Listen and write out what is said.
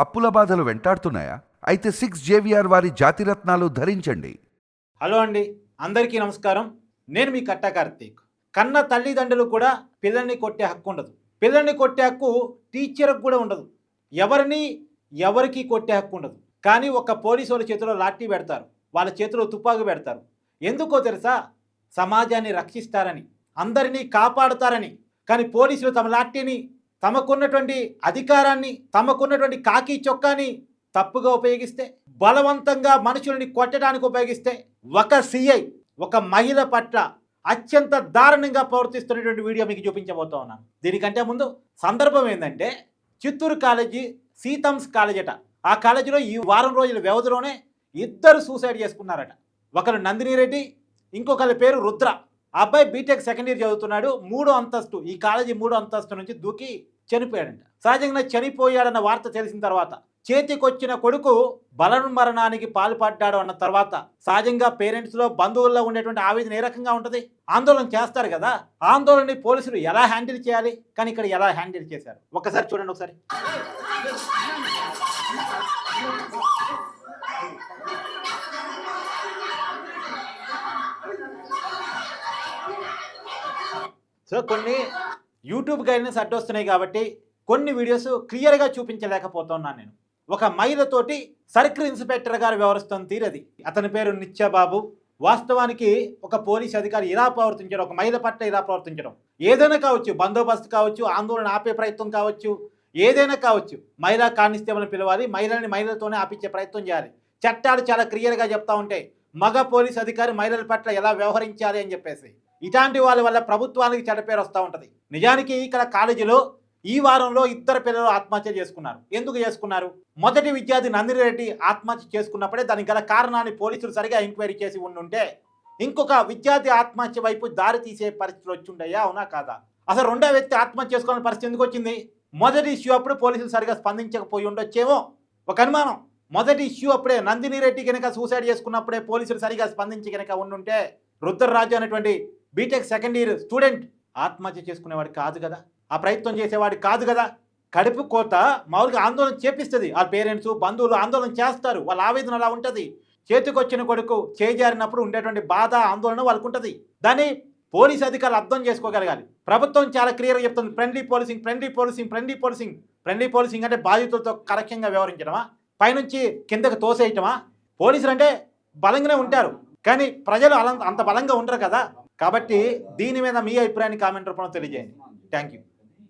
అప్పుల బాధలు వెంటాడుతున్నాయా? అయితే సిక్స్ జేవిఆర్ వారి జాతిరత్నాలు ధరించండి. హలో అండి అందరికీ నమస్కారం. నేను మీ కట్టా కార్తీక్. కన్న తల్లిదండ్రులు కూడా పిల్లల్ని కొట్టే హక్కు ఉండదు. పిల్లల్ని కొట్టే హక్కు టీచర్కి కూడా ఉండదు. ఎవరిని ఎవరికి కొట్టే హక్కు ఉండదు. కానీ ఒక పోలీసు వాళ్ళ చేతిలో లాఠీ పెడతారు. వాళ్ళ చేతిలో తుపాకు పెడతారు. ఎందుకో తెలుసా? సమాజాన్ని రక్షిస్తారని అందరినీ కాపాడుతారని. కానీ పోలీసులు తమ లాఠీని తమకున్నటువంటి అధికారాన్ని తమకున్నటువంటి కాకి చొక్కాని తప్పుగా ఉపయోగిస్తే బలవంతంగా మనుషుల్ని కొట్టడానికి ఉపయోగిస్తే ఒక సిఐ ఒక మహిళ పట్ల అత్యంత దారుణంగా ప్రవర్తిస్తున్నటువంటి వీడియో మీకు చూపించబోతా ఉన్నాను దీనికంటే ముందు సందర్భం ఏంటంటే చిత్తూరు కాలేజీ సీతమ్స్ కాలేజ్ అట. ఆ కాలేజీలో ఈ వారం రోజుల వ్యవధిలోనే ఇద్దరు సూసైడ్ చేసుకున్నారట. ఒకరు నందిని రెడ్డి ఇంకొకరి పేరు రుద్ర. అబ్బాయి బీటెక్ సెకండ్ ఇయర్ చదువుతున్నాడు మూడో అంతస్తు ఈ కాలేజీ మూడో అంతస్తు నుంచి దూకి చనిపోయాడంట. సహజంగా చనిపోయాడన్న వార్త తెలిసిన తర్వాత చేతికొచ్చిన కొడుకు బలన్మరణానికి పాల్పడ్డాడు అన్న తర్వాత సహజంగా పేరెంట్స్లో బంధువుల్లో ఉండేటువంటి ఆవేదన ఏ రకంగా ఉంటుంది? ఆందోళన చేస్తారు కదా. ఆందోళనని పోలీసులు ఎలా హ్యాండిల్ చేయాలి? కానీ ఇక్కడ ఎలా హ్యాండిల్ చేశారు? ఒకసారి చూడండి ఒకసారి. సో కొన్ని యూట్యూబ్ గైడ్లైన్స్ అడ్డొస్తున్నాయి కాబట్టి కొన్ని వీడియోస్ క్లియర్గా చూపించలేకపోతున్నాను నేను. ఒక మహిళతోటి సర్కిల్ ఇన్స్పెక్టర్ గారు వ్యవహరిస్తున్న తీరది అతని పేరు నిత్యబాబు వాస్తవానికి ఒక పోలీస్ అధికారి ఇలా ప్రవర్తించడం ఒక మహిళ పట్ల ఇలా ప్రవర్తించడం. ఏదైనా కావచ్చు బందోబస్తు కావచ్చు ఆందోళన ఆపే ప్రయత్నం కావచ్చు ఏదైనా కావచ్చు మహిళా కానిస్టేబుల్ని పిలవాలి మహిళని మహిళలతోనే ఆపించే ప్రయత్నం చేయాలి. చట్టాలు చాలా క్లియర్గా చెప్తా ఉంటాయి మగ పోలీస్ అధికారి మహిళల పట్ల ఎలా వ్యవహరించాలి అని చెప్పేసి. ఇలాంటి వాళ్ళ వల్ల ప్రభుత్వానికి చెడపేరు వస్తూ ఉంటుంది. నిజానికి ఇక్కడ కాలేజీలో ఈ వారంలో ఇద్దరు పిల్లలు ఆత్మహత్య చేసుకున్నారు. ఎందుకు చేసుకున్నారు? మొదటి విద్యార్థి నందిని రెడ్డి ఆత్మహత్య చేసుకున్నప్పుడే దానికి గల కారణాన్ని పోలీసులు సరిగా ఎంక్వైరీ చేసి ఉండుంటే ఇంకొక విద్యార్థి ఆత్మహత్య వైపు దారి తీసే పరిస్థితులు వచ్చిండయా? అవునా కాదా? అసలు రెండో వ్యక్తి ఆత్మహత్య చేసుకోవాలని పరిస్థితి ఎందుకు వచ్చింది? మొదటి ఇష్యూ అప్పుడు పోలీసులు సరిగా స్పందించకపోయి ఉండొచ్చేమో? ఒక అనుమానం. మొదటి ఇష్యూ అప్పుడే నందిని రెడ్డి కనుక సూసైడ్ చేసుకున్నప్పుడే పోలీసులు సరిగా స్పందించి కనుక ఉండుంటే రుద్రరాజు అనేటువంటి బీటెక్ సెకండ్ ఇయర్ స్టూడెంట్ ఆత్మహత్య చేసుకునేవాడు కాదు కదా. ఆ ప్రయత్నం చేసేవాడు కాదు కదా. కడుపు కోత మామూలుగా ఆందోళన చేపిస్తుంది. వాళ్ళ పేరెంట్స్ బంధువులు ఆందోళన చేస్తారు. వాళ్ళ ఆవేదన అలా ఉంటుంది. చేతికొచ్చిన కొడుకు చేజారినప్పుడు ఉండేటువంటి బాధ ఆందోళన వాళ్ళకు ఉంటుంది. దాన్ని పోలీస్ అధికారులు అర్థం చేసుకోగలగాలి. ప్రభుత్వం చాలా క్లియర్గా చెప్తుంది. Friendly policing friendly policing friendly policing friendly policing అంటే బాధితులతో కరెక్ట్గా వ్యవహరించడమా పైనుంచి కిందకు తోసేయటమా? పోలీసులు అంటే బలంగానే ఉంటారు. కానీ ప్రజలు అలా అంత బలంగా ఉండరు కదా. కాబట్టి దీని మీద మీ అభిప్రాయాన్ని కామెంట్ రూపంలో తెలియజేయండి. Thank you